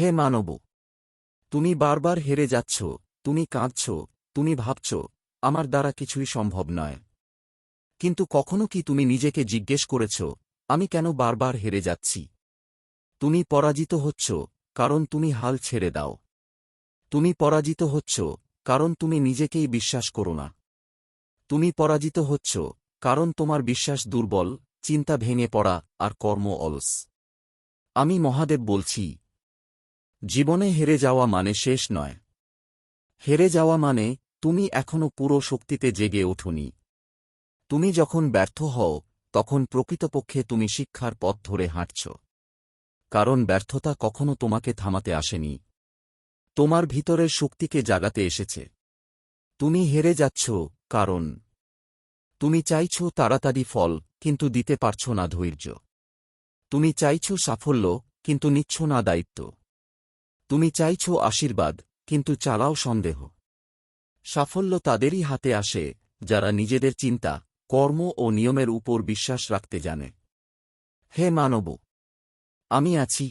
হে মানব, তুমি বারবার হেরে যাচ্ছ, তুমি কাঁদছ, তুমি ভাবছ, আমার দ্বারা কিছুই সম্ভব নয়। কিন্তু কখনো কি তুমি নিজেকে জিজ্ঞেস করেছ, আমি কেন বারবার হেরে যাচ্ছি? তুমি পরাজিত হচ্ছ, কারণ তুমি হাল ছেড়ে দাও। তুমি পরাজিত হচ্ছ, কারণ তুমি নিজেকেই বিশ্বাস করো না। তুমি পরাজিত হচ্ছ, কারণ তোমার বিশ্বাস দুর্বল, চিন্তা ভেঙে পড়া, আর কর্ম অলস। আমি মহাদেব বলছি জীবনে হেরে যাওয়া মানে শেষ নয়। হেরে যাওয়া মানে তুমি এখনও পুরো শক্তিতে জেগে ওঠনি। তুমি যখন ব্যর্থ হও, তখন প্রকৃতপক্ষে তুমি শিক্ষার পথ ধরে হাঁটছ। কারণ ব্যর্থতা কখনো তোমাকে থামাতে আসেনি। তোমার ভিতরের শক্তিকে জাগাতে এসেছে। তুমি হেরে যাচ্ছ, কারণ তুমি চাইছ তাড়াতাড়ি ফল, কিন্তু দিতে পারছ না ধৈর্য। তুমি চাইছ সাফল্য, কিন্তু নিচ্ছ না দায়িত্ব। তুমি চাইছ আশীর্বাদ, কিন্তু চালাও সন্দেহ। সাফল্য তাদেরই হাতে আসে, যারা নিজেদের চিন্তা, কর্ম ও নিয়মের উপর বিশ্বাস রাখতে জানে। হে মানব, আমি আছি,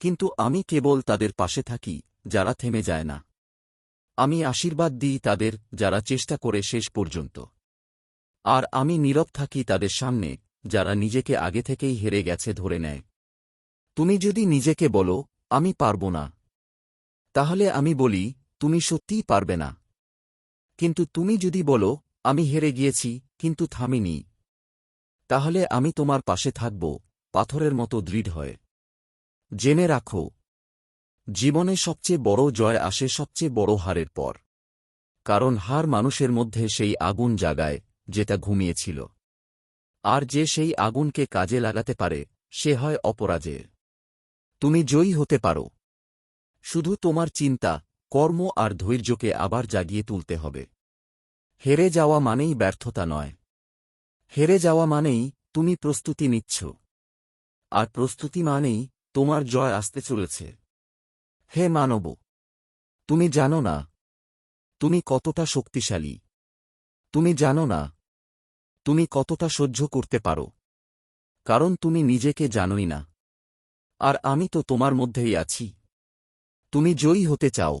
কিন্তু আমি কেবল তাদের পাশে থাকি, যারা থেমে যায় না। আমি আশীর্বাদ দিই তাদের, যারা চেষ্টা করে শেষ পর্যন্ত। আর আমি নীরব থাকি তাদের সামনে, যারা নিজেকে আগে থেকেই হেরে গেছে ধরে নেয়। তুমি যদি নিজেকে বলো আমি পারব না। তাহলে আমি বলি, তুমি সত্যিই পারবে না। কিন্তু তুমি যদি বলো, আমি হেরে গিয়েছি, কিন্তু থামিনি, তাহলে আমি তোমার পাশে থাকব, পাথরের মতো দৃঢ় হয়। জেনে রাখো, জীবনে সবচেয়ে বড় জয় আসে সবচেয়ে বড় হারের পর। কারণ হার মানুষের মধ্যে সেই আগুন জাগায়, যেটা ঘুমিয়েছিল। আর যে সেই আগুনকে কাজে লাগাতে পারে, সে হয় অপরাজেয়। তুমি জয়ী হতে পারো। শুধু তোমার চিন্তা, কর্ম আর ধৈর্যকে আবার জাগিয়ে তুলতে হবে। হেরে যাওয়া মানেই ব্যর্থতা নয়। হেরে যাওয়া মানেই তুমি প্রস্তুতি নিচ্ছ। আর প্রস্তুতি মানেই তোমার জয় আসতে চলেছে। হে মানব, তুমি জানো না। তুমি কতটা শক্তিশালী। তুমি জানো না। তুমি কতটা সহ্য করতে পারো। কারণ তুমি নিজেকে জানোই না। আর আমি তো তোমার মধ্যেই আছি। তুমি জয়ী হতে চাও।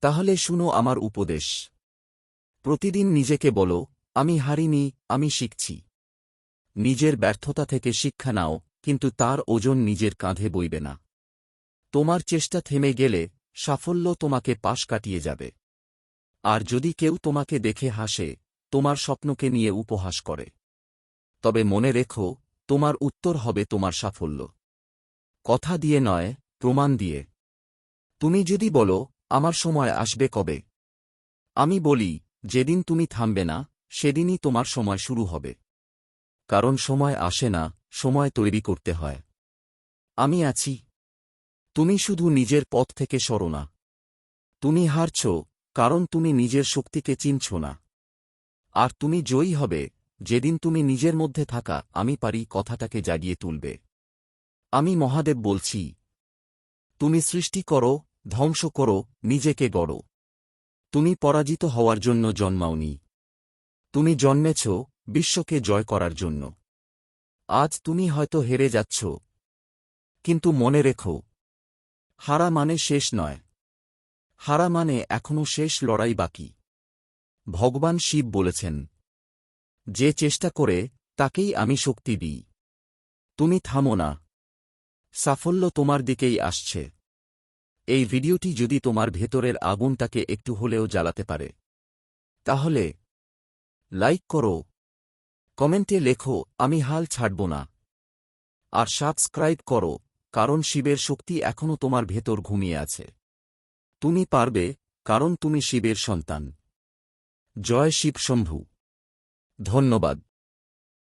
তাহলে শুনো আমার উপদেশ। প্রতিদিন নিজেকে বলো, আমি হারিনি, আমি শিখছি। নিজের ব্যর্থতা থেকে শিক্ষা নাও, কিন্তু তার ওজন নিজের কাঁধে বইবে না। তোমার চেষ্টা থেমে গেলে সাফল্য তোমাকে পাশ কাটিয়ে যাবে। আর যদি কেউ তোমাকে দেখে হাসে, তোমার স্বপ্নকে নিয়ে উপহাস করে। তবে মনে রেখো, তোমার উত্তর হবে তোমার সাফল্য। কথা দিয়ে নয়, প্রমাণ দিয়ে। তুমি যদি বলো, আমার সময় আসবে কবে? আমি বলি, যেদিন তুমি থামবে না, সেদিনই তোমার সময় শুরু হবে। কারণ সময় আসে না, সময় তৈরি করতে হয়। আমি আছি। তুমি শুধু নিজের পথ থেকে সরো না। তুমি হারছ, কারণ তুমি নিজের শক্তিকে চিনছ না। আর তুমি জয়ী হবে, যেদিন তুমি নিজের মধ্যে থাকা, আমি পারি কথাটাকে জাগিয়ে তুলবে। আমি মহাদেব বলছি, তুমি সৃষ্টি করো, ধ্বংস করো, নিজেকে গড়ো। তুমি পরাজিত হওয়ার জন্য জন্মাওনি। তুমি জন্মেছ, বিশ্বকে জয় করার জন্য। আজ তুমি হয়তো হেরে যাচ্ছ। কিন্তু মনে রেখো, হারা মানে শেষ নয়। হারা মানে এখনও শেষ লড়াই বাকি। ভগবান শিব বলেছেন, যে চেষ্টা করে, তাকেই আমি শক্তি দিই। তুমি থামো না। সাফল্য তোমার দিকেই আসছে। এই ভিডিওটি যদি তোমার ভেতরের আগুনটাকে একটু হলেও জ্বালাতে পারে। তাহলে, লাইক করো। কমেন্টে লেখো, আমি হাল ছাড়ব না। আর সাবস্ক্রাইব করো, কারণ শিবের শক্তি এখনও তোমার ভেতর ঘুমিয়ে আছে। তুমি পারবে, কারণ তুমি শিবের সন্তান। জয় শিব শম্ভু। ধন্যবাদ।